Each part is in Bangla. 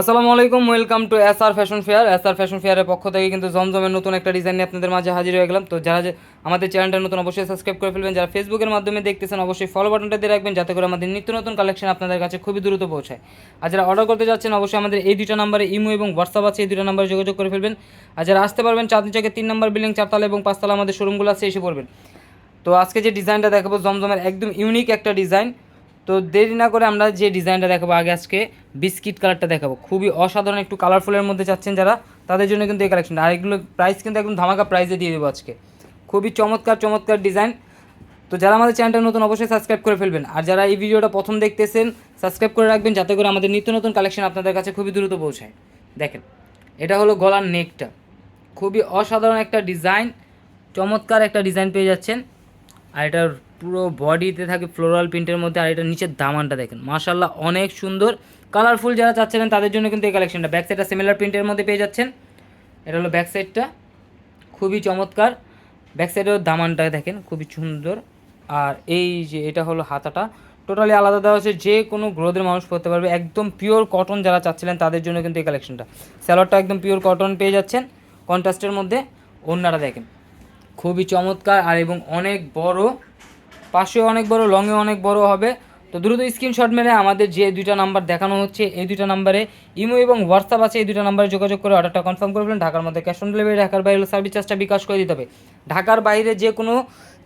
আসসালামু আলাইকুম welcome to S R fashion fair S R fashion ফেয়ারের পক্ষ থেকে কিন্তু জমজমের নতুন একটা ডিজাইন নিয়ে আপনাদের মাঝে হাজির হয়ে গেলাম। তো যারা আমাদের চ্যানেলটা নতুন, অবশ্যই সাবস্ক্রাইব করে ফেলবেন। যারা ফেসবুকের মাধ্যমে দেখতেছেন, অবশ্যই ফলো বাটনটা দিয়ে রাখবেন, যাতে করে আমাদের নিত্য নতুন কালেকশন আপনাদের কাছে খুবই দ্রুত পৌঁছায়। আর যারা অর্ডার করতে যাচ্ছেন, অবশ্যই আমাদের এই দুটো নাম্বারে ইমো এবং হোয়াটসঅ্যাপ আছে, এই দুটো নাম্বারে যোগাযোগ করে ফেলবেন। আর যারা আসতে পারবেন চাঁদনি চকের তিন নম্বর বিল্ডিং চারতলা এবং পাঁচতলা আমাদের শোরুমগুলো আছে, এসে পড়বেন। তো আজকে যে ডিজাইনটা দেখাবো, জমজমের একদম ইউনিক একটা ডিজাইন তো দেরি না করে আমরা যে ডিজাইনটা দেখাবো আগে আজকে, বিস্কিট কালারটা দেখাবো। খুবই অসাধারণ একটু কালারফুলের মধ্যে চাচ্ছেন যারা, তাদের জন্য কিন্তু এই কালেকশনটা আর এগুলো প্রাইস কিন্তু একদম ধামাকা প্রাইসে দিয়ে দেবো আজকে। খুবই চমৎকার চমৎকার ডিজাইন তো যারা আমাদের চ্যানেলটা নতুন, অবশ্যই সাবস্ক্রাইব করে ফেলবেন। আর যারা এই ভিডিওটা প্রথম দেখতেছেন সাবস্ক্রাইব করে রাখবেন, যাতে করে আমাদের নিত্য নতুন কালেকশন আপনাদের কাছে খুবই দ্রুত পৌঁছায়। দেখেন, এটা হলো গলার নেকটা খুবই অসাধারণ একটা ডিজাইন চমৎকার একটা ডিজাইন পেয়ে যাচ্ছেন। আর এটার পুরো বডিতে থাকে ফ্লোরাল প্রিন্টের মধ্যে, আর এটা নিচের দামানটা দেখেন। মাশাল্লাহ অনেক সুন্দর কালারফুল যারা চাচ্ছিলেন তাদের জন্য কিন্তু এই কালেকশনটা ব্যাক সাইডটা সিমিলার প্রিন্টের মধ্যে পেয়ে যাচ্ছেন। এটা হলো ব্যাক সাইডটা খুবই চমৎকার। ব্যাক সাইডের দামানটা দেখেন, খুবই সুন্দর। আর এই যে এটা হলো হাতাটা টোটালি আলাদা দেওয়া হচ্ছে যে কোনো গ্রোদের মানুষ পরতে পারবে। একদম পিওর কটন যারা চাচ্ছিলেন তাদের জন্য কিন্তু এই কালেকশনটা স্যালোয়ারটা একদম পিওর কটন পেয়ে যাচ্ছেন। কন্ট্রাস্টের মধ্যে অন্যরা দেখেন। খুবই চমৎকার আর এবং অনেক বড়, পাশেও অনেক বড় লংয়ে অনেক বড় হবে। তো দ্রুত স্ক্রিনশট মেরে আমাদের যে দুইটা নাম্বার দেখানো হচ্ছে, এই দুইটা নাম্বারে ইমো এবং হোয়াটসঅ্যাপ আছে, এই দুইটা নাম্বারে যোগাযোগ করে অর্ডারটা কনফার্ম করে ফেলেন। ঢাকার মধ্যে ক্যাশ অন ডেলিভারি ঢাকার বাইরে সার্ভিস চার্জটা বিকাশ করে দিতে হবে। ঢাকার বাইরে যে কোনো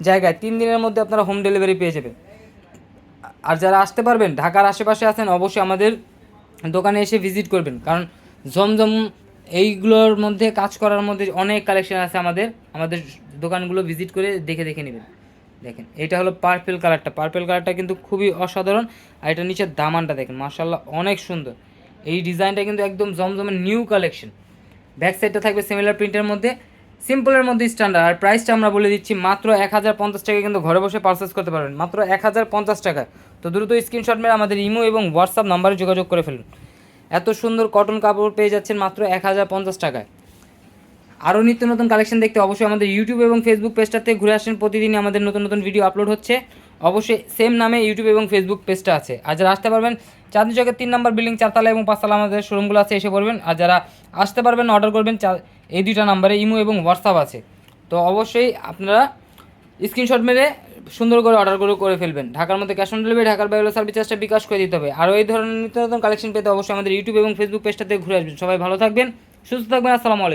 জায়গায় তিন দিনের মধ্যে আপনারা হোম ডেলিভারি পেয়ে যাবেন। আর যারা আসতে পারবেন, ঢাকার আশেপাশে আছেন, অবশ্যই আমাদের দোকানে এসে ভিজিট করবেন। কারণ জমজম এইগুলোর মধ্যে কাজ করার মধ্যে অনেক কালেকশন আছে আমাদের আমাদের দোকানগুলো ভিজিট করে দেখে দেখে নেবেন। দেখেন, এটা হলো পার্পেল কালারটা পার্পেল কালারটা কিন্তু খুবই অসাধারণ। আর এটা নিচের দামানটা দেখেন মার্শাল্লাহ অনেক সুন্দর। এই ডিজাইনটা কিন্তু একদম জমজমের নিউ কালেকশন ব্যাক সাইডটা থাকবে সিমিলার প্রিন্টের মধ্যে। সিম্পলের মধ্যে স্ট্যান্ডার্ড আর প্রাইসটা আমরা বলে দিচ্ছি মাত্র এক হাজার পঞ্চাশ টাকা কিন্তু ঘরে বসে পারচেস করতে পারবেন। মাত্র এক হাজার পঞ্চাশ টাকায় তো দ্রুত স্ক্রিনশট মেরে আমাদের ইমো এবং হোয়াটসঅ্যাপ নাম্বারে যোগাযোগ করে ফেলুন। এত সুন্দর কটন কাপড় পেয়ে যাচ্ছেন মাত্র এক হাজার পঞ্চাশ টাকায়। আরও নিত্য নতুন কালেকশন দেখতে অবশ্যই আমাদের ইউটিউব এবং ফেসবুক পেজটাতে ঘুরে আসেন। প্রতিদিনই আমাদের নতুন নতুন ভিডিও আপলোড হচ্ছে। অবশ্যই সেম নামে ইউটিউব এবং ফেসবুক পেজটা আছে। আর যারা আসতে পারবেন, চাঁদনি চকের তিন নম্বর বিল্ডিং চারতলা এবং পাঁচতলা আমাদের শোরুমগুলো আছে, এসে পড়বেন। আর যারা আসতে পারবেন অর্ডার করবেন এই দুইটা নাম্বারে ইমো এবং হোয়াটসঅ্যাপ আছে। তো অবশ্যই আপনারা স্ক্রিনশট মেরে সুন্দর করে অর্ডার করে করে ফেলবেন। ঢাকার মধ্যে ক্যাশ অন ডেলিভারি ঢাকার বাইরে সার্ভিস চার্জটা বিকাশ করে দিতে হবে। আর এই ধরনের নিত্য নতুন কালেকশন পেতে অবশ্যই আমাদের ইউটিউব এবং ফেসবুক পেজটাতে ঘুরে আসবেন। সবাই ভালো থাকবেন, সুস্থ থাকবেন, আসসালামু আলাইকুম।